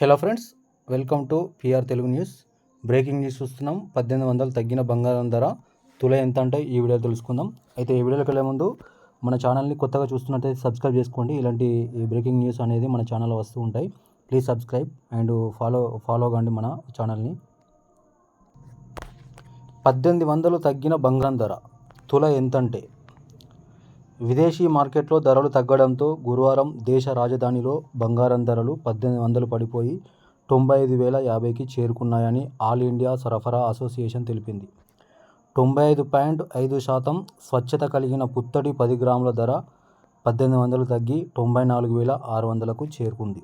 Hello friends welcome to P R Telugu news. Breaking news చూస్తున్నాం. పద్దెనిమిది వందలు తగ్గిన బంగారం ధర. తుల ఎంత అంటే ఈ వీడియో తెలుసుకుందాం. అయితే ఈ వీడియోకి వెళ్ళే ముందు మన ఛానల్ని కొత్తగా చూస్తున్నట్టయితే సబ్స్క్రైబ్ చేసుకోండి. ఇలాంటి బ్రేకింగ్ న్యూస్ అనేది మన ఛానల్లో వస్తూ ఉంటాయి. Please subscribe and follow follow కండి మన ఛానల్ని. పద్దెనిమిది వందలు తగ్గిన బంగారం ధర. తుల ఎంతంటే విదేశీ మార్కెట్లో ధరలు తగ్గడంతో గురువారం దేశ రాజధానిలో బంగారం ధరలు పద్దెనిమిది వందలు పడిపోయి తొంభై ఐదు వేల యాభైకి చేరుకున్నాయని ఆల్ ఇండియా సరఫరా అసోసియేషన్ తెలిపింది. తొంభై ఐదు పాయింట్ ఐదు శాతం స్వచ్ఛత కలిగిన పుత్తడి పది గ్రాముల ధర పద్దెనిమిది వందలు తగ్గి తొంభై నాలుగు వేల ఆరు వందలకు చేరుకుంది.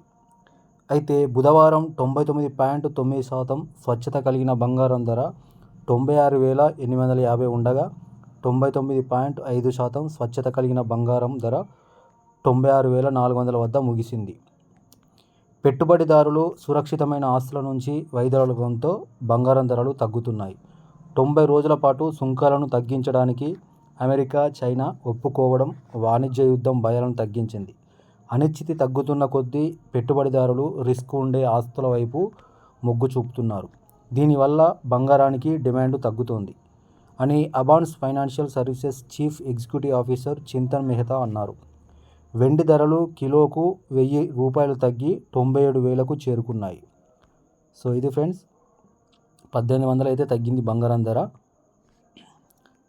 అయితే బుధవారం తొంభై తొమ్మిది పాయింట్ తొమ్మిది శాతం స్వచ్ఛత కలిగిన బంగారం ధర తొంభై ఆరు వేల ఎనిమిది వందల యాభై ఉండగా తొంభై తొమ్మిది పాయింట్ ఐదు శాతం స్వచ్ఛత కలిగిన బంగారం ధర తొంభై ఆరు వేల నాలుగు వందల వద్ద ముగిసింది. పెట్టుబడిదారులు సురక్షితమైన ఆస్తుల నుంచి వైదొలగడంతో బంగారం ధరలు తగ్గుతున్నాయి. తొంభై రోజుల పాటు సుంకాలను తగ్గించడానికి అమెరికా చైనా ఒప్పుకోవడం వాణిజ్య యుద్ధం భయాలను తగ్గించింది. అనిశ్చితి తగ్గుతున్న కొద్దీ పెట్టుబడిదారులు రిస్క్ ఉండే ఆస్తుల వైపు మొగ్గు చూపుతున్నారు. దీనివల్ల బంగారానికి డిమాండ్ తగ్గుతోంది. అని Abans financial services chief executive officer Chintan Mehta అన్నారు. వెండి ధరలు కిలోకు వెయ్యి రూపాయలు తగ్గి తొంభై ఏడు వేలకు చేరుకున్నాయి. సో ఇది ఫ్రెండ్స్ పద్దెనిమిది వందలు అయితే తగ్గింది బంగారం ధర.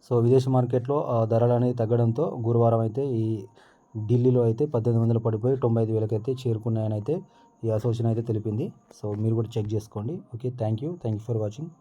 సో విదేశీ మార్కెట్లో ధరలు అనేది తగ్గడంతో గురువారం అయితే ఈ ఢిల్లీలో అయితే పద్దెనిమిది వందలు పడిపోయి తొంభై ఐదు వేలకు అయితే చేరుకున్నాయని అయితే ఈ అసోసియేషన్ అయితే తెలిపింది. సో మీరు కూడా చెక్ చేసుకోండి. Okay thank you. Thank you for watching.